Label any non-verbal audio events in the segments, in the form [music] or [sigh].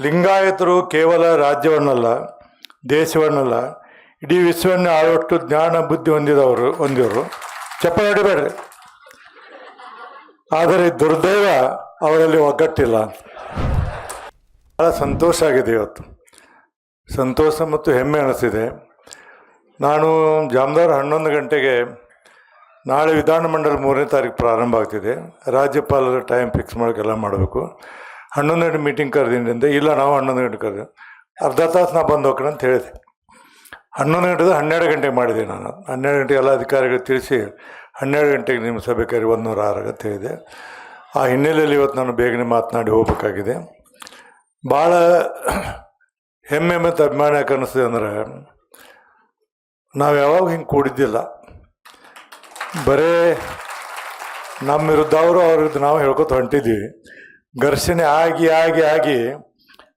ಲಿಂಗಾಯತರು ಕೇವಲ ರಾಜ್ಯವನ್ನಲ್ಲ, ದೇಶವನ್ನಲ್ಲ, ಇಡೀ ವಿಶ್ವವನ್ನೇ ಆಳುವಷ್ಟು ಜ್ಞಾನ ಬುದ್ಧಿ ಹೊಂದಿದವರು ಹೊಂದಿವರು ಚಪ್ಪಾಳೆ ಹೊಡಿಬೇಡ್ರಿ. ಆದರೆ ದುರ್ದೈವ ಅವರಲ್ಲಿ ಒಗ್ಗಟ್ಟಿಲ್ಲ. ಭಾಳ ಸಂತೋಷ ಆಗಿದೆ ಇವತ್ತು. ಸಂತೋಷ ಮತ್ತು ಹೆಮ್ಮೆ ಅನಿಸಿದೆ. ನಾನು ಜಾಮದಾರ್ ಹನ್ನೊಂದು ಗಂಟೆಗೆ ನಾಳೆ ವಿಧಾನಮಂಡಲ ಮೂರನೇ ತಾರೀಕು ಪ್ರಾರಂಭ ಆಗ್ತಿದೆ. ರಾಜ್ಯಪಾಲರ ಟೈಮ್ ಫಿಕ್ಸ್ ಮಾಡೋಕ್ಕೆಲ್ಲ ಮಾಡಬೇಕು. ಹನ್ನೊಂದು ಗಂಟೆ ಮೀಟಿಂಗ್ ಅಂದೆ, ಇಲ್ಲ ನಾವು ಹನ್ನೊಂದು ಗಂಟೆ ಕರೆದ, ಅರ್ಧ ತಾಸು ನಾ ಬಂದು ಹೋಗೋಣ ಅಂತ ಹೇಳಿದೆ. ಹನ್ನೊಂದು ಗಂಟೆದು ಹನ್ನೆರಡು ಗಂಟೆಗೆ ಮಾಡಿದೆ ನಾನು. ಹನ್ನೆರಡು ಗಂಟೆ ಎಲ್ಲ ಅಧಿಕಾರಿಗಳು ತಿಳಿಸಿ ಹನ್ನೆರಡು ಗಂಟೆಗೆ ನಿಮ್ಮ ಸಭೆ ಕರಿ ಒಂದು ನೂರ ಆರು ಅಂತ ಹೇಳಿದೆ. ಆ ಹಿನ್ನೆಲೆಯಲ್ಲಿ ಇವತ್ತು ನಾನು ಬೇಗನೆ ಮಾತನಾಡಿ ಹೋಗಬೇಕಾಗಿದೆ. ಭಾಳ ಹೆಮ್ಮೆ ಮತ್ತು ಅಭಿಮಾನ ಯಾಕೆ ಅಂದ್ರೆ, ನಾವು ಯಾವಾಗ ಹಿಂಗೆ ಕೂಡಿದ್ದಿಲ್ಲ. ಬರೇ ನಮ್ಮ ವಿರುದ್ಧ ಅವರು ಅವ್ರ ವಿರುದ್ಧ ನಾವು ಹೇಳ್ಕೊತ ಹೊಂಟಿದ್ವಿ ಘರ್ಷಣೆ ಆಗಿ ಆಗಿ ಆಗಿ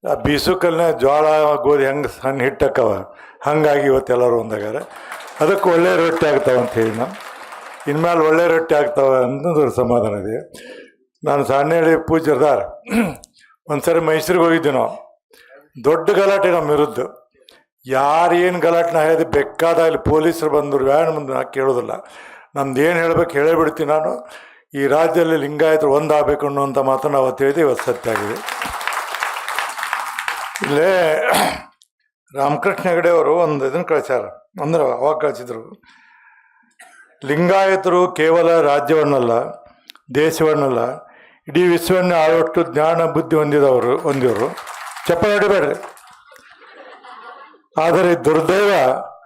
ಆ ಬೀಸು ಕಲ್ಲಿನ ಜೋಳ ಗೋಧಿ ಹೆಂಗೆ ಸಣ್ಣ ಹಿಟ್ಟಕ್ಕವ? ಹಂಗಾಗಿ ಇವತ್ತೆಲ್ಲರೂ ಒಂದಾಗಾರ ಅದಕ್ಕೆ ಒಳ್ಳೆ ರೊಟ್ಟಿ ಆಗ್ತಾವೆ ಅಂತ ಹೇಳಿ ನಾವು ಇನ್ಮೇಲೆ ಒಳ್ಳೆ ರೊಟ್ಟಿ ಆಗ್ತಾವೆ ಅಂತಂದ್ರೆ ಸಮಾಧಾನ ಇದೆ. ನಾನು ಸಣ್ಣ ಹೇಳಿ ಪೂಜರ್ದಾರ್. ಒಂದ್ಸರಿ ಮೈಸೂರಿಗೆ ಹೋಗಿದ್ದೆ ನಾವು. ದೊಡ್ಡ ಗಲಾಟೆ ನಮ್ಮ ವಿರುದ್ಧ. ಯಾರು ಏನು ಗಲಾಟೆನ ಹೇಳಿದೆ ಇಲ್ಲಿ ಪೊಲೀಸರು ಬಂದರು, ವ್ಯಾನ್ ಬಂದು ನಾ ಕೇಳೋದಿಲ್ಲ. ನಮ್ದು ಏನು ಹೇಳ್ಬೇಕು ಹೇಳೇ ಬಿಡ್ತೀನಿ ನಾನು. ಈ ರಾಜ್ಯದಲ್ಲಿ ಲಿಂಗಾಯತರು ಒಂದಾಗಬೇಕು ಅನ್ನುವಂಥ ಮಾತನ್ನು ಅವತ್ತು ಹೇಳಿದೆ, ಇವತ್ತು ಸತ್ಯ ಆಗಿದೆ. ಇಲ್ಲೇ ರಾಮಕೃಷ್ಣ ಹೆಗಡೆ ಅವರು ಒಂದು ಇದನ್ನು ಕಳಿಸ್ಯಾರ, ಅಂದ್ರೆ ಅವಾಗ ಕಳಿಸಿದ್ರು. ಲಿಂಗಾಯತರು ಕೇವಲ ರಾಜ್ಯವನ್ನಲ್ಲ, ದೇಶವನ್ನಲ್ಲ, ಇಡೀ ವಿಶ್ವವನ್ನು ಆಳುವಷ್ಟು ಜ್ಞಾನ, ಬುದ್ಧಿ ಹೊಂದಿದವರು ಹೊಂದಿವರು ಚಪ್ಪಾಳೆ ಹೊಡಿಬೇಡ್ರಿ. ಆದರೆ ದುರ್ದೈವ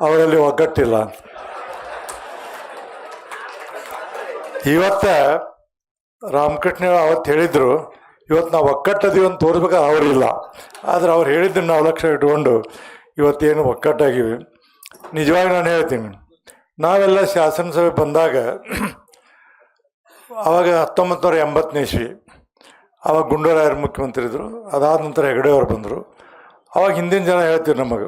ಅವರಲ್ಲಿ ಒಗ್ಗಟ್ಟಿಲ್ಲ. ಇವತ್ತ ರಾಮಕೃಷ್ಣ ಅವತ್ತು ಹೇಳಿದ್ರು, ಇವತ್ತು ನಾವು ಒಕ್ಕಟ್ಟದೀವಿ ಅಂತ ತೋರಿಸ್ಬೇಕಾದ್ರೆ ಅವರಿಲ್ಲ ಆದ್ರೆ ಅವ್ರು ಹೇಳಿದ್ದನ್ನು ನಾವು ಲಕ್ಷ ಇಟ್ಕೊಂಡು ಇವತ್ತೇನು ಒಕ್ಕಟ್ಟಾಗಿವಿ. ನಿಜವಾಗಿ ನಾನು ಹೇಳ್ತೀನಿ. ನಾವೆಲ್ಲ ಶಾಸನಸಭೆ ಬಂದಾಗ [clears throat] ಅವಾಗ ಹತ್ತೊಂಬತ್ತು ನೂರ ಎಂಬತ್ತನೇ ಇಸ್ವಿ, ಅವಾಗ ಗುಂಡೂರಾಯರು ಮುಖ್ಯಮಂತ್ರಿ ಇದ್ದರು ಅದಾದ ನಂತರ ಹೆಗಡೆಯವರು ಬಂದರು. ಅವಾಗ ಹಿಂದಿನ ಜನ ಹೇಳ್ತೀವಿ ನಮಗೆ,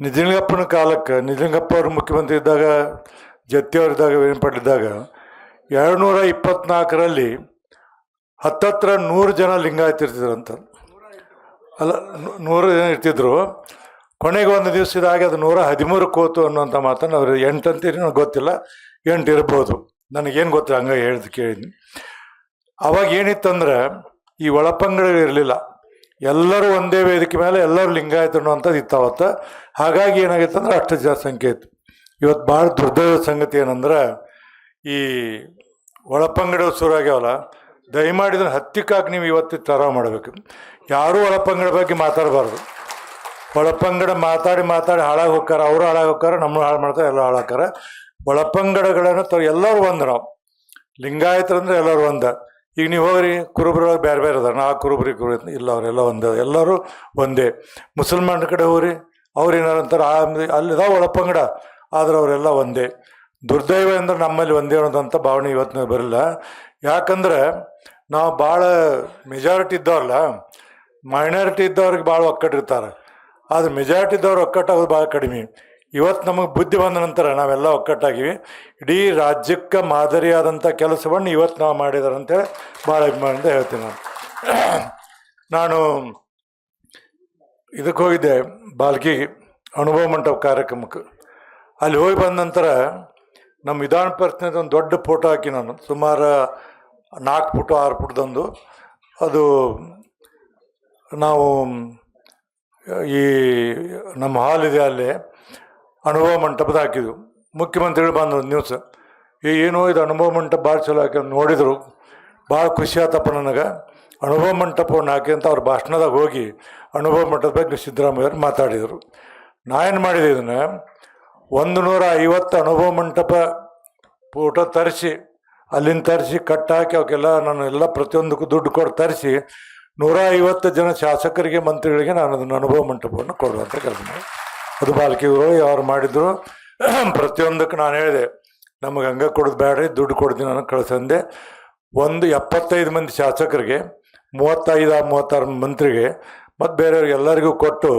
ನಿಜಲಿಂಗಪ್ಪನ ಕಾಲಕ್ಕೆ, ನಿಜಲಿಂಗಪ್ಪ ಅವರು ಮುಖ್ಯಮಂತ್ರಿ ಇದ್ದಾಗ ಜತ್ತಿಯವರಿದ್ದಾಗ ವೇಣಪಟ್ಟಿದ್ದಾಗ ಎರಡು ನೂರ ಇಪ್ಪತ್ನಾಲ್ಕರಲ್ಲಿ ಹತ್ತತ್ರ ನೂರು ಜನ ಲಿಂಗಾಯತ ಅಂತ ಅಲ್ಲ ನೂರು ಜನ ಇರ್ತಿದ್ರು. ಕೊನೆಗೆ ಒಂದು ದಿವಸ ಇದಾಗಿ ಅದು ನೂರ ಹದಿಮೂರು ಕೋತು ಅನ್ನುವಂಥ ಮಾತನ್ನು ಅವರು ಎಂಟು ಅಂತೀರಿ ನನಗೆ ಗೊತ್ತಿಲ್ಲ, ಎಂಟು ಇರ್ಬೋದು. ನನಗೇನು ಗೊತ್ತಿಲ್ಲ ಹಂಗೆ ಹೇಳಿದ್ ಕೇಳಿದ್ನಿ. ಅವಾಗ ಏನಿತ್ತಂದ್ರೆ, ಈ ಒಳಪಂಗಡ ಇರಲಿಲ್ಲ. ಎಲ್ಲರೂ ಒಂದೇ ವೇದಿಕೆ ಮೇಲೆ ಎಲ್ಲರೂ ಲಿಂಗಾಯತ ಅನ್ನುವಂಥದ್ದು ಇತ್ತು ಅವತ್ತು. ಹಾಗಾಗಿ ಏನಾಗಿತ್ತು ಅಂದ್ರೆ ಅಷ್ಟು ಜನ ಸಂಖ್ಯೆ ಇತ್ತು. ಇವತ್ತು ಭಾಳ ದುರ್ದೈವ ಸಂಗತಿ ಏನಂದ್ರೆ, ಈ ಒಳಪಂಗಡ ಶುರು ಆಗ್ಯಾವಲ್ಲ ದಯಮಾಡಿ ಇದನ್ನು ಹತ್ತಿಕ್ಕಾಗಿ ನೀವು ಇವತ್ತು ತರ ಮಾಡಬೇಕು. ಯಾರೂ ಒಳಪಂಗಡ ಬಗ್ಗೆ ಮಾತಾಡಬಾರ್ದು. ಒಳಪಂಗಡ ಮಾತಾಡಿ ಮಾತಾಡಿ ಹಾಳಾಗಿ ಹೋಗ್ತಾರೆ, ಅವರು ಹಾಳಾಗಿ ಹೋಗ್ತಾರೆ ನಮ್ಮನ್ನು ಹಾಳು ಮಾಡ್ತಾರೆ ಎಲ್ಲ ಹಾಳಾಗ್ತಾರೆ ಒಳಪಂಗಡಗಳನ್ನು ತ, ಎಲ್ಲರೂ ಒಂದು ನಾವು. ಲಿಂಗಾಯತರು ಅಂದರೆ ಎಲ್ಲರೂ ಒಂದ. ಈಗ ನೀವು ಹೋಗ್ರಿ ಕುರುಬ್ರು ಬೇರೆ ಬೇರೆ ಅದಾರ ನಾ ಕುರುಬರಿ ಕುರು ಇಲ್ಲ ಅವರೆಲ್ಲ ಒಂದು, ಎಲ್ಲರೂ ಒಂದೇ. ಮುಸಲ್ಮಾನ್ ಕಡೆ ಹೋಗ್ರಿ, ಅವ್ರು ಏನಾರು ಅಂತಾರೆ, ಆ ಅಲ್ಲಿದಾವ ಒಳಪಂಗಡ, ಆದ್ರೆ ಅವರೆಲ್ಲ ಒಂದೇ. ದುರ್ದೈವ ಅಂದ್ರೆ ನಮ್ಮಲ್ಲಿ ಒಂದೇ ಅನ್ನೋದಂಥ ಭಾವನೆ ಇವತ್ತಿನ ಬರಲ್ಲ. ಯಾಕಂದ್ರೆ ನಾವು ಭಾಳ ಮೆಜಾರಿಟಿ ಇದ್ದವ್ರಲ್ಲ ಮೈನಾರಿಟಿ ಇದ್ದವ್ರಿಗೆ ಭಾಳ ಒಕ್ಕಟ್ಟಿರ್ತಾರೆ ಆದ್ರೆ ಮೆಜಾರಿಟಿ ಇದ್ದವ್ರು ಒಕ್ಕಟ್ಟಾಗೋದು ಭಾಳ ಕಡಿಮೆ. ಇವತ್ತು ನಮಗೆ ಬುದ್ಧಿ ಬಂದ ನಂತರ ನಾವೆಲ್ಲ ಒಕ್ಕಟ್ಟಾಗಿವಿ. ಇಡೀ ರಾಜ್ಯಕ್ಕೆ ಮಾದರಿಯಾದಂಥ ಕೆಲಸವನ್ನು ಇವತ್ತು ನಾವು ಮಾಡಿದಾರೆ ಅಂತೇಳಿ ಭಾಳ ಅಭಿಮಾನದಿಂದ ಹೇಳ್ತೀನಿ ನಾನು. ನಾನು ಇದಕ್ಕೆ ಹೋಗಿದ್ದೆ, ಬಾಲ್ಕಿ ಅನುಭವ ಮಂಟಪ ಕಾರ್ಯಕ್ರಮಕ್ಕೆ. ಅಲ್ಲಿ ಹೋಗಿ ಬಂದ ನಂತರ ನಮ್ಮ ವಿಧಾನ ಪರಿಷತ್ನಲ್ಲಿ ಒಂದು ದೊಡ್ಡ ಫೋಟೋ ಹಾಕಿ ನಾನು, ಸುಮಾರು ನಾಲ್ಕು ಫುಟ್, ಆರು ಫುಟ್ದೊಂದು. ಅದು ನಾವು ಈ ನಮ್ಮ ಹಾಲ್ ಇದೆ ಅಲ್ಲಿ, ಅನುಭವ ಮಂಟಪದ ಹಾಕಿದ್ವು ಮುಖ್ಯಮಂತ್ರಿಗಳು ಬಂದು ನ್ಯೂಸ್ ಏನು ಇದು ಅನುಭವ ಮಂಟಪ ಭಾಳ ಚಲೋ ಹಾಕಿ ನೋಡಿದರು. ಭಾಳ ಖುಷಿ ಆತಪ್ಪ ನನಗೆ. ಅನುಭವ ಮಂಟಪವನ್ನು ಹಾಕಿ ಅಂತ ಅವ್ರ ಭಾಷಣದಾಗ ಹೋಗಿ ಅನುಭವ ಮಂಟಪದ ಬಗ್ಗೆ ಸಿದ್ದರಾಮಯ್ಯವ್ರು ಮಾತಾಡಿದರು. ನಾ ಏನು ಮಾಡಿದೆ ಇದನ್ನು ಒಂದು ನೂರ ಐವತ್ತು ಅನುಭವ ಮಂಟಪ ಫೋಟೋ ತರಿಸಿ, ಅಲ್ಲಿಂದ ತರಿಸಿ ಕಟ್ಟಾಕಿ ಅವಕ್ಕೆಲ್ಲ ನಾನು ಎಲ್ಲ ಪ್ರತಿಯೊಂದಕ್ಕೂ ದುಡ್ಡು ಕೊಟ್ಟು ತರಿಸಿ ನೂರ ಐವತ್ತು ಜನ ಶಾಸಕರಿಗೆ, ಮಂತ್ರಿಗಳಿಗೆ ನಾನು ಅದನ್ನು ಅನುಭವ ಮಂಟಪವನ್ನು ಕೊಡುವಂಥ ಕೆಲಸ ಮಾಡಿ ಅದು ಬಾಲ್ಕಿಗಳು ಯಾರು ಮಾಡಿದ್ರು ಪ್ರತಿಯೊಂದಕ್ಕೆ ನಾನು ಹೇಳಿದೆ, ನಮಗೆ ಹಂಗೆ ಕೊಡೋದು ಬೇಡ್ರಿ, ದುಡ್ಡು ಕೊಡ್ತೀನಿ ನಾನು ಕಳ್ಸಂದೆ ಒಂದು ಎಪ್ಪತ್ತೈದು ಮಂದಿ ಶಾಸಕರಿಗೆ, ಮೂವತ್ತೈದು ಮೂವತ್ತಾರು ಮಂತ್ರಿಗೆ ಮತ್ತು ಬೇರೆಯವ್ರಿಗೆ ಎಲ್ಲರಿಗೂ ಕೊಟ್ಟು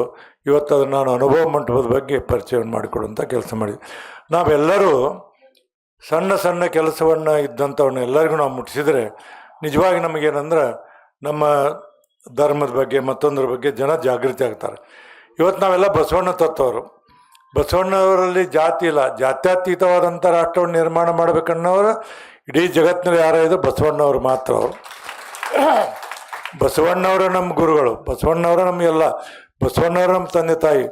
ಇವತ್ತು ಅದನ್ನು ನಾನು ಅನುಭವ ಮಂಟಪದ ಬಗ್ಗೆ ಪರಿಚಯ ಮಾಡಿಕೊಡುವಂಥ ಕೆಲಸ ಮಾಡಿದ್ವಿ ನಾವೆಲ್ಲರೂ ಸಣ್ಣ ಸಣ್ಣ ಕೆಲಸವನ್ನು ಇದ್ದಂಥವನ್ನ ಎಲ್ಲರಿಗೂ ನಾವು ಮುಟ್ಟಿಸಿದರೆ ನಿಜವಾಗಿ ನಮಗೇನಂದ್ರೆ ನಮ್ಮ ಧರ್ಮದ ಬಗ್ಗೆ ಮತ್ತೊಂದ್ರ ಬಗ್ಗೆ ಜನ ಜಾಗೃತಿ ಆಗ್ತಾರೆ. ಇವತ್ತು ನಾವೆಲ್ಲ ಬಸವಣ್ಣ ತತ್ವರು ಬಸವಣ್ಣವರಲ್ಲಿ ಜಾತಿ ಇಲ್ಲ. ಜಾತ್ಯತೀತವಾದಂಥ ರಾಷ್ಟ್ರವನ್ನು ನಿರ್ಮಾಣ ಮಾಡಬೇಕನ್ನೋರು ಇಡೀ ಜಗತ್ತಿನಲ್ಲಿ ಯಾರೋ ಇದು ಬಸವಣ್ಣವರು ಮಾತ್ರ ಅವರು. ಬಸವಣ್ಣವರು ನಮ್ಮ ಗುರುಗಳು. ಬಸವಣ್ಣವರೇ ನಮಗೆಲ್ಲ ಬಸವಣ್ಣವರ ತಂದೆ ತಾಯಿ,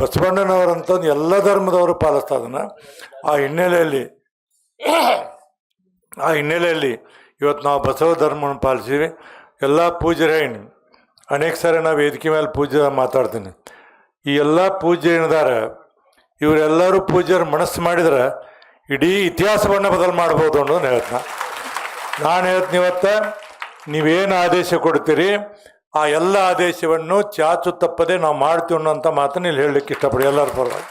ಬಸವಣ್ಣನವರಂತಂದು ಎಲ್ಲ ಧರ್ಮದವರು ಪಾಲಿಸ್ತಾ ಅದನ್ನು ಆ ಹಿನ್ನೆಲೆಯಲ್ಲಿ ಆ ಹಿನ್ನೆಲೆಯಲ್ಲಿ ಇವತ್ತು ನಾವು ಬಸವ ಧರ್ಮವನ್ನು ಪಾಲಿಸಿದ್ವಿ ಎಲ್ಲ ಪೂಜ್ಯರೇ ಅನೇಕ ಸಾರಿ ನಾವು ವೇದಿಕೆ ಮೇಲೆ ಪೂಜೆ ಮಾತಾಡ್ತೀನಿ. ಈ ಎಲ್ಲ ಪೂಜೆ ಏನಿದ್ದಾರೆ ಇವರೆಲ್ಲರೂ ಪೂಜ್ಯರು ಮನಸ್ಸು ಮಾಡಿದ್ರೆ ಇಡೀ ಇತಿಹಾಸವನ್ನು ಬದಲು ಮಾಡ್ಬೋದು ಅನ್ನೋದನ್ನು ಹೇಳ್ತೀನಿ. ನಾನು ಹೇಳ್ತೀನಿ ಇವತ್ತು, ನೀವೇನು ಆದೇಶ ಕೊಡ್ತೀರಿ ಆ ಎಲ್ಲ ಆದೇಶವನ್ನು ಚಾಚು ತಪ್ಪದೆ ನಾವು ಮಾಡ್ತೀವಿ ಅನ್ನೋಂಥ ಮಾತನ್ನು ಇಲ್ಲಿ ಹೇಳಲಿಕ್ಕೆ ಇಷ್ಟಪಡಿ ಎಲ್ಲರೂ ಪರವಾಗಿ.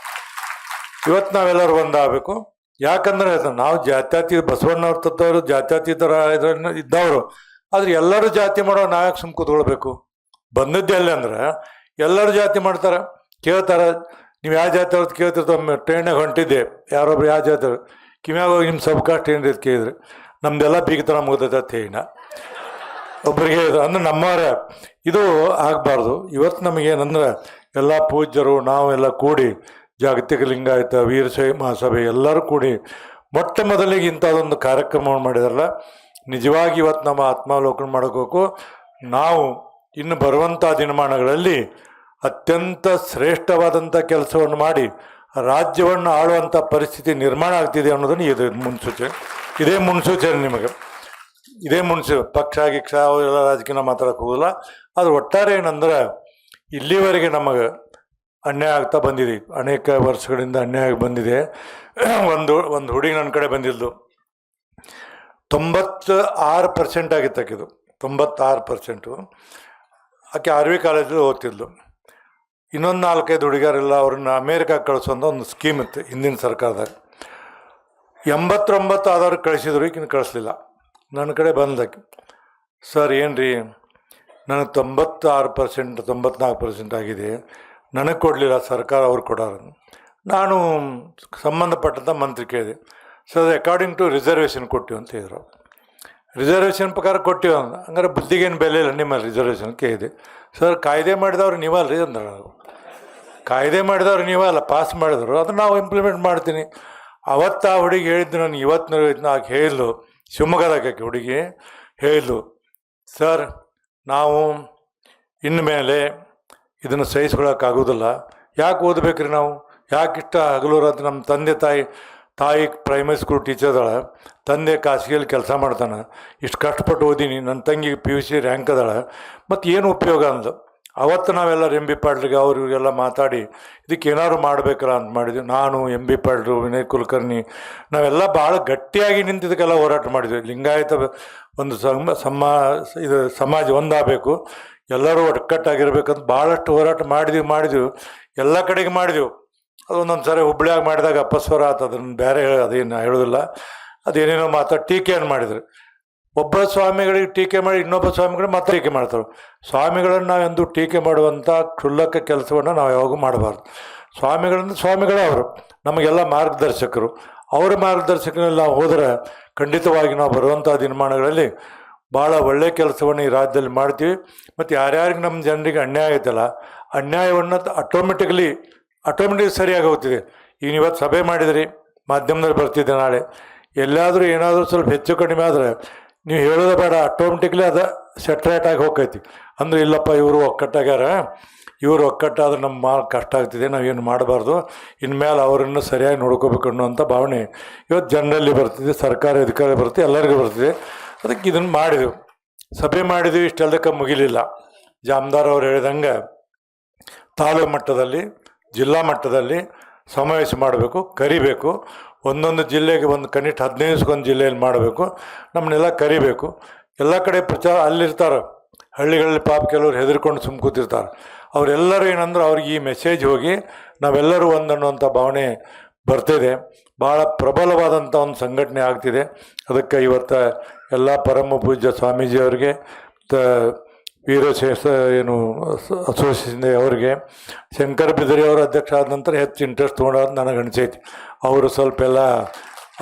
ಇವತ್ತು ನಾವೆಲ್ಲರೂ ಒಂದಾಗಬೇಕು. ಯಾಕಂದ್ರೆ ನಾವು ಜಾತ್ಯಾತೀತ ಬಸವಣ್ಣವ್ರ ತತ್ವರು ಜಾತ್ಯಾತೀತರ ಇದ್ದವರು. ಆದ್ರೆ ಎಲ್ಲರೂ ಜಾತಿ ಮಾಡೋ ನಾವ್ಯಾಕೆ ಸುಮ್ ಕೂತ್ಕೊಳ್ಬೇಕು. ಬಂದದ್ದೇ ಅಲ್ಲೇ ಅಂದ್ರೆ ಎಲ್ಲರೂ ಜಾತಿ ಮಾಡ್ತಾರೆ. ಕೇಳ್ತಾರೆ, ನೀವು ಯಾವ ಜಾತಿ ಅವ್ರದ್ದು ಕೇಳ್ತಿರ್ತ ಟ್ರೈನಾಗ ಹೊಂಟಿದ್ದೆ. ಯಾರೊಬ್ರು ಯಾವ ಜಾತಿ ಕಿಮ್ಯಾಗ ಹೋಗಿ ನಿಮ್ಮ ಸಬ್ಕಾಸ್ಟ್ ಏನು ಏನಿದೆ ಕೇಳಿದ್ರಿ. ನಮ್ದೆಲ್ಲ ಬೀಗತನ ಮುಗ್ದೈತೆ ಹೇಳ ಒಬ್ಬರಿಗೆ ಅಂದ್ರೆ ನಮ್ಮವರ, ಇದು ಆಗಬಾರ್ದು. ಇವತ್ತು ನಮಗೇನಂದ್ರೆ ಎಲ್ಲ ಪೂಜ್ಯರು, ನಾವೆಲ್ಲ ಕೂಡಿ ಜಾಗತಿಕ ಲಿಂಗಾಯತ ವೀರಶೈವ ಮಹಾಸಭೆ ಎಲ್ಲರೂ ಕೂಡಿ ಮೊಟ್ಟ ಮೊದಲಿಗೆ ಇಂಥದ್ದೊಂದು ಕಾರ್ಯಕ್ರಮವನ್ನು ಮಾಡಿದಾರಲ್ಲ, ನಿಜವಾಗಿ ಇವತ್ತು ನಮ್ಮ ಆತ್ಮಾವಲೋಕನ ಮಾಡಬೇಕು ನಾವು ಇನ್ನು ಬರುವಂಥ ದಿನಮಾನಗಳಲ್ಲಿ ಅತ್ಯಂತ ಶ್ರೇಷ್ಠವಾದಂಥ ಕೆಲಸವನ್ನು ಮಾಡಿ, ರಾಜ್ಯವನ್ನು ಆಳುವಂಥ ಪರಿಸ್ಥಿತಿ ನಿರ್ಮಾಣ ಆಗ್ತಿದೆ ಅನ್ನೋದನ್ನು ಇದು ಮುನ್ಸೂಚನೆ. ಇದೇ ಮುನ್ಸೂಚನೆ ನಿಮಗೆ. ಇದೇ ಮುನ್ಸಿ ಪಕ್ಷ, ಗಿಕ್ಷ, ಅವೆಲ್ಲ ರಾಜಕೀಯ ಮಾತಾಡಕ್ಕೆ ಹೋಗಲ್ಲ ಅದು ಒಟ್ಟಾರೆ ಏನಂದ್ರೆ ಇಲ್ಲಿವರೆಗೆ ನಮಗೆ ಅನ್ಯಾಯ ಆಗ್ತಾ ಬಂದಿದೆ. ಅನೇಕ ವರ್ಷಗಳಿಂದ ಅನ್ಯಾಯ ಬಂದಿದೆ. ಒಂದು ಒಂದು ಹುಡುಗಿ ನನ್ನ ಕಡೆ ಬಂದಿದ್ದು. ತೊಂಬತ್ತು ಆರು ಪರ್ಸೆಂಟ್ ಆಕಿದು ತೊಂಬತ್ತಾರು ಪರ್ಸೆಂಟು. ಆಕೆ ಆರ್ ವಿ ಕಾಲೇಜಲ್ಲಿ ಓದ್ತಿದ್ಲು. ಇನ್ನೊಂದು ನಾಲ್ಕೈದು ಹುಡುಗಿಯರೆಲ್ಲ ಅವ್ರನ್ನ ಅಮೇರಿಕಾಗೆ ಕಳಿಸೋಂಥ ಒಂದು ಸ್ಕೀಮ್ ಇತ್ತು ಹಿಂದಿನ ಸರ್ಕಾರದಾಗ. ಎಂಬತ್ತೊಂಬತ್ತು ಆದವ್ರಿಗೆ ಕಳಿಸಿದ್ರು ಈಗಿನ ಕಳಿಸ್ಲಿಲ್ಲ. ನನ್ನ ಕಡೆ ಬಂದಕ್ಕೆ. ಸರ್ ಏನು ರೀ ನನಗೆ ತೊಂಬತ್ತಾರು ಪರ್ಸೆಂಟ್, ತೊಂಬತ್ನಾಲ್ಕು ಪರ್ಸೆಂಟ್ ಆಗಿದೆ. ನನಗೆ ಕೊಡಲಿಲ್ಲ, ಸರ್ಕಾರ ಅವ್ರು ಕೊಡೋರು ನಾನು ಸಂಬಂಧಪಟ್ಟಂಥ ಮಂತ್ರಿ ಕೇಳಿದೆ. ಸರ್ ಅಕಾರ್ಡಿಂಗ್ ಟು ರಿಸರ್ವೇಷನ್ ಕೊಟ್ಟಿವಿ ಅಂತ ಹೇಳಿದ್ರು. ರಿಸರ್ವೇಷನ್ ಪ್ರಕಾರ ಕೊಟ್ಟಿವಿ ಅಂದ ಹಂಗಾರೆ ಬುದ್ಧಿಗೇನು ಬೆಲೆ ಇಲ್ಲ, ನಿಮ್ಮ ರಿಸರ್ವೇಷನ್ ಕೇಳಿದೆ. ಸರ್, ಕಾಯ್ದೆ ಮಾಡಿದವ್ರು ನೀವಲ್ರಿ ಅಂದ್ರೆ ನಾವು ಕಾಯ್ದೆ ಮಾಡಿದವ್ರು ನೀವಲ್ಲ ಪಾಸ್ ಮಾಡಿದ್ರು. ಅದನ್ನು ನಾವು ಇಂಪ್ಲಿಮೆಂಟ್ ಮಾಡ್ತೀನಿ. ಅವತ್ತು ಆ ಹುಡುಗಿ ಹೇಳಿದ್ದು ನಾನು ಇವತ್ತು ನಾಲ್ಕು ಹೇಳಿದ್ಲು. ಶಿವಮೊಗ್ಗದಾಗ ಆಕೆ ಹುಡುಗಿ ಹೇಳಿದ್ಲು, ಸರ್, ನಾವು ಇನ್ನು ಮೇಲೆ ಇದನ್ನು ಸಹಿಸ್ಕೊಳ್ಳೋಕ್ಕಾಗೋದಿಲ್ಲ ಯಾಕೆ ಓದಬೇಕ್ರಿ ನಾವು? ಯಾಕೆ ಇಷ್ಟ ಹಗಲು ರಾತ್ರಿ ನಮ್ಮ ತಂದೆ ತಾಯಿ ತಾಯಿ ಪ್ರೈಮರಿ ಸ್ಕೂಲ್ ಟೀಚರ್ ಅದಾಳೆ. ತಂದೆ ಖಾಸಗಿಯಲ್ಲಿ ಕೆಲಸ ಮಾಡ್ತಾನೆ. ಇಷ್ಟು ಕಷ್ಟಪಟ್ಟು ಓದೀನಿ. ನನ್ನ ತಂಗಿಗೆ ಪಿ ಯು ಸಿ ರ್ಯಾಂಕ್ ಅದಾಳೆ. ಮತ್ತು ಏನು ಉಪಯೋಗ ಅಂದು ಅವತ್ತು ನಾವೆಲ್ಲ ಎಂ ಬಿ ಪಾಡ್ರಿಗೆ ಅವ್ರು ಇವ್ರಿಗೆಲ್ಲ ಮಾತಾಡಿ, ಇದಕ್ಕೆ ಏನಾದ್ರು ಮಾಡ್ಬೇಕಲ್ಲ ಅಂತ ಮಾಡಿದ್ವಿ. ನಾನು ಎಂ ಬಿ ಪಾಡ್ರು ವಿನಯ್ ಕುಲಕರ್ಣಿ, ನಾವೆಲ್ಲ ಭಾಳ ಗಟ್ಟಿಯಾಗಿ ನಿಂತಿದ್ದಕ್ಕೆಲ್ಲ ಹೋರಾಟ ಮಾಡಿದ್ವಿ. ಲಿಂಗಾಯತ ಒಂದು ಸಮ ಇದು ಸಮಾಜ ಒಂದಾಗಬೇಕು, ಎಲ್ಲರೂ ಒಟ್ಟುಕಟ್ಟಾಗಿರ್ಬೇಕಂತ ಭಾಳಷ್ಟು ಹೋರಾಟ ಮಾಡಿದ್ವಿ ಮಾಡಿದ್ವಿ. ಎಲ್ಲ ಕಡೆಗೆ ಮಾಡಿದೆವು. ಅದು ಒಂದೊಂದು ಸಾರಿ ಹುಬ್ಳಿಯಾಗಿ ಮಾಡಿದಾಗ ಅಪಸ್ವರ ಆತು. ಅದನ್ನು ಬೇರೆ ಹೇಳ- ಅದೇನು ಹೇಳೋದಿಲ್ಲ. ಅದೇನೇನೋ ಮಾತಾಡಿ, ಟೀಕೆಯನ್ನು ಮಾಡಿದ್ರು. ಒಬ್ಬ ಸ್ವಾಮಿಗಳಿಗೆ ಟೀಕೆ ಮಾಡಿ ಇನ್ನೊಬ್ಬ ಸ್ವಾಮಿಗಳು ಮತ್ತೆ ಟೀಕೆ ಮಾಡ್ತಾರೆ. ಸ್ವಾಮಿಗಳನ್ನು ನಾವೆಂದು ಟೀಕೆ ಮಾಡುವಂಥ ಕ್ಷುಲ್ಲಕ ಕೆಲಸವನ್ನು ನಾವು ಯಾವಾಗೂ ಮಾಡಬಾರ್ದು. ಸ್ವಾಮಿಗಳನ್ನು ಸ್ವಾಮಿಗಳೇ ಅವರು. ನಮಗೆಲ್ಲ ಮಾರ್ಗದರ್ಶಕರು. ಅವರ ಮಾರ್ಗದರ್ಶಕನಲ್ಲಿ ನಾವು ಹೋದರೆ ಖಂಡಿತವಾಗಿ ನಾವು ಬರುವಂಥ ದಿನಮಾನಗಳಲ್ಲಿ ಭಾಳ ಒಳ್ಳೆಯ ಕೆಲಸವನ್ನು ಈ ರಾಜ್ಯದಲ್ಲಿ ಮಾಡ್ತೀವಿ. ಮತ್ತು ಯಾರ್ಯಾರಿಗೆ ನಮ್ಮ ಜನರಿಗೆ ಅನ್ಯಾಯ ಆಯ್ತಲ್ಲ ಅನ್ಯಾಯವನ್ನು ಆಟೋಮೆಟಿಕ್ಲಿ ಆಟೋಮೆಟಿಕ್ ಸರಿಯಾಗಿ ಹೋಗ್ತಿದೆ. ಈಗ ಇವತ್ತು ಸಭೆ ಮಾಡಿದ್ರಿ, ಮಾಧ್ಯಮದಲ್ಲಿ ಬರ್ತಿದ್ದೆ ನಾಳೆ. ಎಲ್ಲಾದರೂ ಏನಾದರೂ ಸ್ವಲ್ಪ ಹೆಚ್ಚು ಕಡಿಮೆ ಆದರೆ ನೀವು ಹೇಳೋದೇ ಬೇಡ. ಆಟೋಮೆಟಿಕ್ಲಿ ಅದು ಸೆಟ್ರೇಟ್ ಆಗಿ ಹೋಗ್ತೈತಿ ಅಂದ್ರೆ ಇಲ್ಲಪ್ಪ, ಇವರು ಒಕ್ಕಟ್ಟಾಗ್ಯಾರ. ಇವರು ಒಕ್ಕಟ್ಟಾದ್ರೆ ನಮ್ಮ ಮಾಲ್ ಕಷ್ಟ ಆಗ್ತಿದೆ, ನಾವೇನು ಮಾಡಬಾರ್ದು. ಇನ್ಮೇಲೆ ಅವರನ್ನು ಸರಿಯಾಗಿ ನೋಡ್ಕೋಬೇಕು ಅನ್ನುವಂಥ ಭಾವನೆ ಇವತ್ತು ಜನರಲ್ಲಿ ಬರ್ತಿದೆ, ಸರ್ಕಾರಿ ಅಧಿಕಾರಿ ಬರ್ತಿದೆ, ಎಲ್ಲರಿಗೂ ಬರ್ತಿದೆ. ಅದಕ್ಕೆ ಇದನ್ನು ಮಾಡಿದೆವು. ಸಭೆ ಮಾಡಿದ್ವಿ ಇಷ್ಟೆಲ್ಲದಕ್ಕೆ ಮುಗಿಲಿಲ್ಲ. ಜಾಮದಾರ್ ಅವರು ಹೇಳಿದಂಗೆ ತಾಲೂಕು ಮಟ್ಟದಲ್ಲಿ, ಜಿಲ್ಲಾ ಮಟ್ಟದಲ್ಲಿ ಸಮಾವೇಶ ಮಾಡಬೇಕು, ಕರಿಬೇಕು. ಒಂದೊಂದು ಜಿಲ್ಲೆಗೆ ಒಂದು ಕನಿಷ್ಠ ಹದಿನೈದು ಒಂದು ಜಿಲ್ಲೆಯಲ್ಲಿ ಮಾಡಬೇಕು. ನಮ್ಮನ್ನೆಲ್ಲ ಕರಿಬೇಕು. ಎಲ್ಲ ಕಡೆ ಪ್ರಚಾರ ಅಲ್ಲಿರ್ತಾರೆ. ಹಳ್ಳಿಗಳಲ್ಲಿ ಪಾಪ ಕೆಲವರು ಹೆದರ್ಕೊಂಡು ಸುಮ್ಮ ಕೂತಿರ್ತಾರೆ. ಅವರೆಲ್ಲರೂ ಏನಂದ್ರೆ ಅವ್ರಿಗೆ ಈ ಮೆಸೇಜ್ ಹೋಗಿ ನಾವೆಲ್ಲರೂ ಒಂದನ್ನುವಂಥ ಭಾವನೆ ಬರ್ತಿದೆ. ಭಾಳ ಪ್ರಬಲವಾದಂಥ ಒಂದು ಸಂಘಟನೆ ಆಗ್ತಿದೆ. ಅದಕ್ಕೆ ಇವತ್ತು ಎಲ್ಲ ಪರಮ ಪೂಜ್ಯ ಸ್ವಾಮೀಜಿಯವರಿಗೆ ತ ವೀರಶೇಷ ಏನು ಅಸೋಸಿಯೇಷನ್ ಅವರಿಗೆ ಶಂಕರ್ ಬಿದರಿ ಅವರು ಅಧ್ಯಕ್ಷ ಆದ ನಂತರ ಹೆಚ್ಚು ಇಂಟ್ರೆಸ್ಟ್ ತೊಗೊಂಡಾದ ನನಗೆ ಅನಿಸೈತಿ. ಅವರು ಸ್ವಲ್ಪ ಎಲ್ಲ,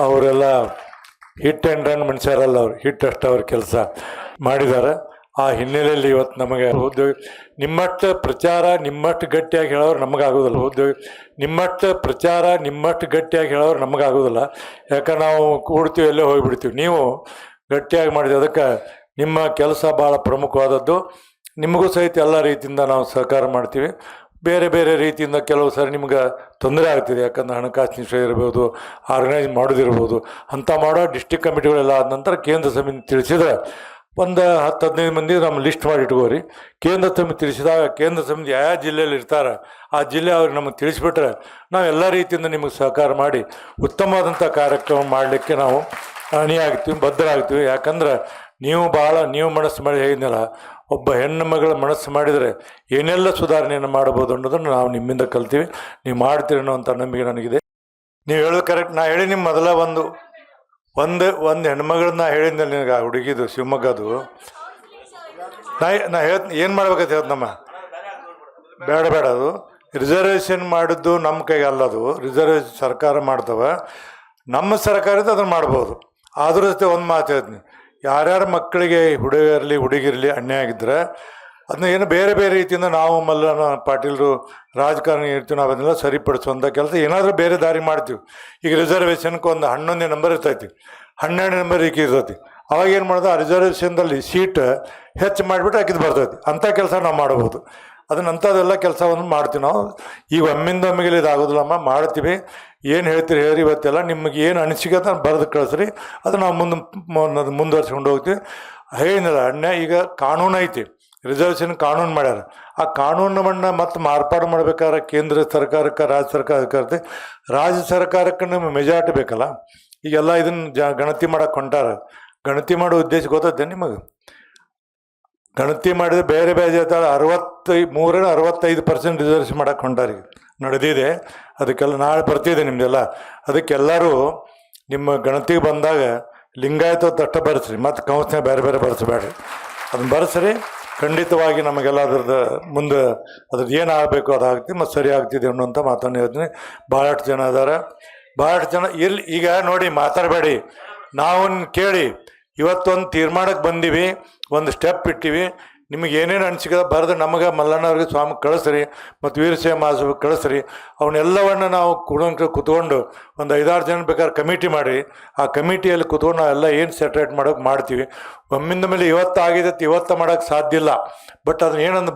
ಅವರೆಲ್ಲ ಹಿಟ್ ಆ್ಯಂಡ್ ರನ್ ಮನುಷ್ಯರಲ್ಲ ಅವ್ರು ಹಿಟ್ ಅಷ್ಟು ಅವ್ರ ಕೆಲಸ ಮಾಡಿದ್ದಾರೆ ಆ ಹಿನ್ನೆಲೆಯಲ್ಲಿ ಇವತ್ತು ನಮಗೆ ಉದ್ಯೋಗ, ನಿಮ್ಮಷ್ಟು ಪ್ರಚಾರ ನಿಮ್ಮಷ್ಟು ಗಟ್ಟಿಯಾಗಿ ಹೇಳೋರು ನಮಗಾಗೋದಿಲ್ಲ. ಉದ್ಯೋಗ, ನಿಮ್ಮಷ್ಟು ಪ್ರಚಾರ ನಿಮ್ಮಷ್ಟು ಗಟ್ಟಿಯಾಗಿ ಹೇಳೋರು ನಮಗಾಗೋದಿಲ್ಲ. ಯಾಕಂದ್ರೆ ನಾವು ಕೂಡ್ತೀವಿ ಎಲ್ಲೇ ಹೋಗಿಬಿಡ್ತೀವಿ. ನೀವು ಗಟ್ಟಿಯಾಗಿ ಮಾಡಿದ ಅದಕ್ಕೆ ನಿಮ್ಮ ಕೆಲಸ ಭಾಳ ಪ್ರಮುಖವಾದದ್ದು. ನಿಮಗೂ ಸಹಿತ ಎಲ್ಲ ರೀತಿಯಿಂದ ನಾವು ಸಹಕಾರ ಮಾಡ್ತೀವಿ. ಬೇರೆ ಬೇರೆ ರೀತಿಯಿಂದ ಕೆಲವು ಸಾರಿ ನಿಮ್ಗೆ ತೊಂದರೆ ಆಗ್ತಿದೆ. ಯಾಕಂದ್ರೆ ಹಣಕಾಸಿನ ವಿಷಯ ಇರ್ಬೋದು ಆರ್ಗನೈಸ್ ಮಾಡೋದಿರ್ಬೋದು ಅಂಥ ಮಾಡೋ ಡಿಸ್ಟಿಕ್ ಕಮಿಟಿಗಳೆಲ್ಲ ಆದ ನಂತರ ಕೇಂದ್ರ ಸಮಿತಿ ತಿಳಿಸಿದ್ರೆ ಒಂದು ಹತ್ತು ಹದಿನೈದು ಮಂದಿ ನಮ್ಮ ಲಿಸ್ಟ್ ಮಾಡಿ ಇಟ್ಕೋರಿ. ಕೇಂದ್ರ ಸಮಿತಿ ತಿಳಿಸಿದಾಗ ಕೇಂದ್ರ ಸಮಿತಿ ಯಾವ ಜಿಲ್ಲೆಯಲ್ಲಿ ಇರ್ತಾರೆ, ಆ ಜಿಲ್ಲೆ ಅವ್ರಿಗೆ ನಮಗೆ ತಿಳಿಸ್ಬಿಟ್ರೆ ನಾವು ಎಲ್ಲ ರೀತಿಯಿಂದ ನಿಮಗೆ ಸಹಕಾರ ಮಾಡಿ ಉತ್ತಮವಾದಂಥ ಕಾರ್ಯಕ್ರಮ ಮಾಡಲಿಕ್ಕೆ ನಾವು ಅಣಿಯಾಗ್ತೀವಿ, ಬದ್ಧರಾಗ್ತೀವಿ. ಯಾಕಂದ್ರೆ ನೀವು ಭಾಳ ನೀವು ಮನಸ್ಸು ಮಾಡಿ ಹೇಳಿದ್ನಲ್ಲ ಒಬ್ಬ ಹೆಣ್ಣು ಮಗಳ ಮನಸ್ಸು ಮಾಡಿದರೆ ಏನೆಲ್ಲ ಸುಧಾರಣೆಯನ್ನು ಮಾಡ್ಬೋದು ಅನ್ನೋದನ್ನು ನಾವು ನಿಮ್ಮಿಂದ ಕಲ್ತೀವಿ. ನೀವು ಮಾಡ್ತೀರಿ ಅಂತ ನಂಬಿಕೆ ನನಗಿದೆ. ನೀವು ಹೇಳೋದು ಕರೆಕ್ಟ್ ನಾ ಹೇಳಿ ನಿಮ್ಮ ಮೊದಲ ಒಂದು ಒಂದು ಒಂದು ಹೆಣ್ಮಗಳನ್ನ ಹೇಳಿದ್ದೆ ನಿನಗೆ, ಆ ಹುಡುಗಿದು, ಶಿವಮೊಗ್ಗದು. ನಾ ನಾ ಹೇಳ್ತೀನಿ ಏನು ಮಾಡ್ಬೇಕಂತ ಹೇಳ್ತನಮ್ಮ ಬೇಡ ಬೇಡ ಅದು. ರಿಸರ್ವೇಷನ್ ಮಾಡಿದ್ದು ನಮ್ಮ ಕೈಗೆ ಅಲ್ಲದು. ರಿಸರ್ವೇಷನ್ ಸರ್ಕಾರ ಮಾಡ್ತವೆ. ನಮ್ಮ ಸರ್ಕಾರದ ಅದನ್ನು ಮಾಡ್ಬೋದು. ಆದ್ರೂ ಜೊತೆ ಒಂದು ಮಾತು ಹೇಳ್ತೀನಿ. ಯಾರ್ಯಾರ ಮಕ್ಕಳಿಗೆ ಹುಡುಗರಲಿ ಹುಡುಗಿರಲಿ ಅನ್ಯಾಯ ಆಗಿದ್ರೆ ಅದನ್ನ ಏನು ಬೇರೆ ಬೇರೆ ರೀತಿಯಿಂದ ನಾವು ಮಲ್ಲನ ಪಾಟೀಲರು ರಾಜಕಾರಣಿ ಇರ್ತೀವಿ, ನಾವು ಅದನ್ನೆಲ್ಲ ಸರಿಪಡಿಸುವಂಥ ಕೆಲಸ. ಏನಾದರೂ ಬೇರೆ ದಾರಿ ಮಾಡ್ತೀವಿ. ಈಗ ರಿಸರ್ವೇಷನ್ಗೆ ಒಂದು ಹನ್ನೊಂದನೇ ನಂಬರ್ ಇರ್ತೈತಿ. ಹನ್ನೆರಡು ನಂಬರ್ ಈಗ ಇರ್ತೈತಿ. ಅವಾಗ ಏನು ಮಾಡೋದು, ಆ ರಿಸರ್ವೇಷನ್ದಲ್ಲಿ ಸೀಟ್ ಹೆಚ್ಚು ಮಾಡಿಬಿಟ್ಟು ಹಾಕಿದ್ದು ಬರ್ತೈತಿ. ಅಂಥ ಕೆಲಸ ನಾವು ಮಾಡ್ಬೋದು. ಅದನ್ನ ಅಂಥದ್ದೆಲ್ಲ ಕೆಲಸವನ್ನು ಮಾಡ್ತೀವಿ ನಾವು. ಈಗ ಒಮ್ಮಿಂದ ಒಮ್ಮಿಗೆ ಇದಾಗೋದಿಲ್ಲಮ್ಮ ಮಾಡ್ತೀವಿ. ಏನು ಹೇಳ್ತೀರಿ ಹೇಳಿ ಇವತ್ತೆಲ್ಲ? ನಿಮಗೆ ಏನು ಅನಿಸಿಕೆ ಅಂತ ಬರೆದು ಕಳಿಸ್ರಿ. ಅದು ನಾವು ಮುಂದೆ ಮುಂದುವರ್ಸ್ಕೊಂಡು ಹೋಗ್ತೀವಿ. ಹೇಳಿದ್ನಲ್ಲ ಅಣ್ಣ, ಈಗ ಕಾನೂನು ಐತಿ. ರಿಸರ್ವೇಷನ್ ಕಾನೂನು ಮಾಡ್ಯಾರ. ಆ ಕಾನೂನವನ್ನು ಮತ್ತೆ ಮಾರ್ಪಾಡು ಮಾಡ್ಬೇಕಾದ್ರೆ ಕೇಂದ್ರ ಸರ್ಕಾರಕ್ಕೆ, ರಾಜ್ಯ ಸರ್ಕಾರಕ್ಕೆ ರಾಜ್ಯ ಸರ್ಕಾರಕ್ಕೆ ನಮ್ಮ ಮೆಜಾರಿಟಿ ಬೇಕಲ್ಲ? ಈಗೆಲ್ಲ ಇದನ್ನು ಜ, ಗಣತಿ ಮಾಡಕ್ಕೆ ಹೊಂಟಾರ. ಗಣತಿ ಮಾಡೋ ಉದ್ದೇಶ ಗೊತ್ತೈತೆ ನಿಮಗೆ? ಗಣತಿ ಮಾಡಿದ್ರೆ ಬೇರೆ ಬೇರೆ ಜಾತಿ ಅರವತ್ತೈ ಮೂರರ ಅರವತ್ತೈದು ಪರ್ಸೆಂಟ್ ರಿಸರ್ವೇಷನ್ ಮಾಡಕ್ಕೆ ಹೊಂಟಾರಿ. ನಡೆದಿದೆ. ಅದಕ್ಕೆಲ್ಲ ನಾಳೆ ಬರ್ತಿದೆ ನಿಮ್ದೆಲ್ಲ. ಅದಕ್ಕೆಲ್ಲರೂ ನಿಮ್ಮ ಗಣತಿಗೆ ಬಂದಾಗ ಲಿಂಗಾಯತ ತಟ್ಟ ಬರೆಸ್ರಿ. ಮತ್ತು ಕೌನ್ಸ್ನಾಗ ಬೇರೆ ಬೇರೆ ಬರೆಸಬೇಡ್ರಿ. ಅದನ್ನ ಬರೆಸ್ರಿ. ಖಂಡಿತವಾಗಿ ನಮಗೆಲ್ಲ ಅದ್ರದ್ದು ಮುಂದೆ ಅದ್ರದ್ದು ಏನು ಆಗಬೇಕು ಅದು ಆಗ್ತಿ ಮತ್ತು ಸರಿ ಆಗ್ತಿದೆ ಅನ್ನುವಂಥ ಮಾತನ್ನು ಹೇಳ್ತೀನಿ. ಭಾಳಷ್ಟು ಜನ ಇದ್ದಾರೆ ಭಾಳಷ್ಟು ಜನ ಇಲ್ಲಿ ಈಗ ನೋಡಿ ಮಾತಾಡಬೇಡಿ. ನಾವು ಕೇಳಿ ಇವತ್ತೊಂದು ತೀರ್ಮಾನಕ್ಕೆ ಬಂದೀವಿ, ಒಂದು ಸ್ಟೆಪ್ ಇಟ್ಟಿವಿ. ನಿಮಗೆ ಏನೇನು ಅನಿಸಿಕೆ ಬರೆದು ನಮಗೆ ಮಲ್ಲಣ್ಣವ್ರಿಗೆ ಸ್ವಾಮಿ ಕಳಿಸ್ರಿ, ಮತ್ತು ವೀರಶೈವ ಮಹಾಸಭೆ ಕಳಿಸ್ರಿ. ಅವನ್ನೆಲ್ಲವನ್ನು ನಾವು ಕುಡಂಕ ಕುತ್ಕೊಂಡು ಒಂದು ಐದಾರು ಜನ ಬೇಕಾದ್ರೆ ಕಮಿಟಿ ಮಾಡಿ ಆ ಕಮಿಟಿಯಲ್ಲಿ ಕುತ್ಕೊಂಡು ನಾವೆಲ್ಲ ಏನು ಸೆಟ್ರೇಟ್ ಮಾಡೋಕೆ ಮಾಡ್ತೀವಿ. ಒಮ್ಮಿಂದ ಮೇಲೆ ಇವತ್ತು ಆಗಿದೆ ಇವತ್ತು ಮಾಡೋಕ್ಕೆ ಸಾಧ್ಯ ಇಲ್ಲ. ಬಟ್ ಅದನ್ನ ಏನಂದು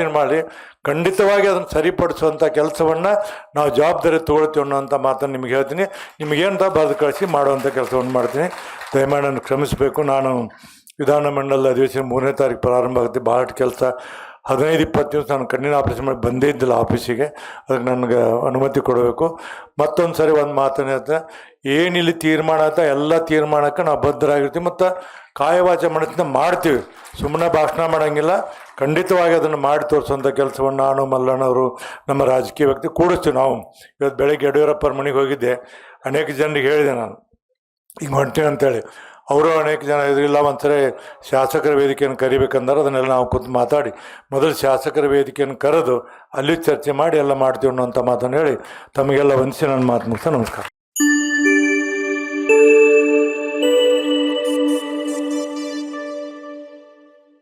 ದಿನ ಮಾಡಿ ಖಂಡಿತವಾಗಿ ಅದನ್ನು ಸರಿಪಡಿಸುವಂಥ ಕೆಲಸವನ್ನು ನಾವು ಜವಾಬ್ದಾರಿ ತೊಗೊಳ್ತೀವಿ ಅನ್ನೋಂಥ ಮಾತನ್ನು ನಿಮಗೆ ಹೇಳ್ತೀನಿ. ನಿಮಗೇನು ಬರೆದು ಕಳಿಸಿ ಮಾಡುವಂಥ ಕೆಲಸವನ್ನು ಮಾಡ್ತೀನಿ. ದಯಮಾಡಿ ನಾನು ಕ್ಷಮಿಸಬೇಕು. ನಾನು ವಿಧಾನ ಮಂಡಲದ ಅಧಿವೇಶನ ಮೂರನೇ ತಾರೀಕು ಪ್ರಾರಂಭ ಆಗುತ್ತೆ. ಭಾಳಷ್ಟು ಕೆಲಸ ಹದಿನೈದು ಇಪ್ಪತ್ತು ದಿವಸ ನಾನು ಕಣ್ಣಿನ ಆಪರೇಷನ್ ಮಾಡಿ ಬಂದೇ ಇದ್ದಿಲ್ಲ ಆಫೀಸಿಗೆ. ಅದಕ್ಕೆ ನನಗೆ ಅನುಮತಿ ಕೊಡಬೇಕು. ಮತ್ತೊಂದು ಸರಿ ಒಂದು ಮಾತನ್ನ ಹೇಳ್ತೆ. ಏನಿಲ್ಲಿ ತೀರ್ಮಾನ ಆಯ್ತಾ ಎಲ್ಲ ತೀರ್ಮಾನಕ್ಕೆ ನಾವು ಬದ್ಧರಾಗಿರ್ತೀವಿ ಮತ್ತು ಕಾಯವಾಚ ಮನಸ್ಸಿನ ಮಾಡ್ತೀವಿ. ಸುಮ್ಮನೆ ಭಾಷಣ ಮಾಡೋಂಗಿಲ್ಲ. ಖಂಡಿತವಾಗಿ ಅದನ್ನು ಮಾಡಿ ತೋರಿಸುವಂಥ ಕೆಲಸವನ್ನು ನಾನು ಮಲ್ಲಣ್ಣವರು ನಮ್ಮ ರಾಜಕೀಯ ವ್ಯಕ್ತಿ ಕೂಡಿಸ್ತೀವಿ ನಾವು. ಇವತ್ತು ಬೆಳಗ್ಗೆ ಯಡಿಯೂರಪ್ಪರ ಮನೆಗೆ ಹೋಗಿದ್ದೆ. ಅನೇಕ ಜನರಿಗೆ ಹೇಳಿದೆ ನಾನು. ಹಿಂಗೆ ಹೊಂಟೆ ಅಂತೇಳಿ ಅವರು ಅನೇಕ ಜನ ಇದ್ರಿಲ್ಲ ಒಂದ್ಸರಿ ಶಾಸಕರ ವೇದಿಕೆಯನ್ನು ಕರಿಬೇಕಂದ್ರೆ, ಅದನ್ನೆಲ್ಲ ನಾವು ಕೂತು ಮಾತಾಡಿ. ಮೊದಲು ಶಾಸಕರ ವೇದಿಕೆಯನ್ನು ಕರೆದು ಅಲ್ಲಿ ಚರ್ಚೆ ಮಾಡಿ ಎಲ್ಲ ಮಾಡ್ತೀವಿ ಅನ್ನೋಂಥ ಮಾತನ್ನು ಹೇಳಿ ತಮಗೆಲ್ಲ ವಂದಿಸಿ ನನ್ನ ಮಾತು ಮುಗಿಸ ನಮಸ್ಕಾರ.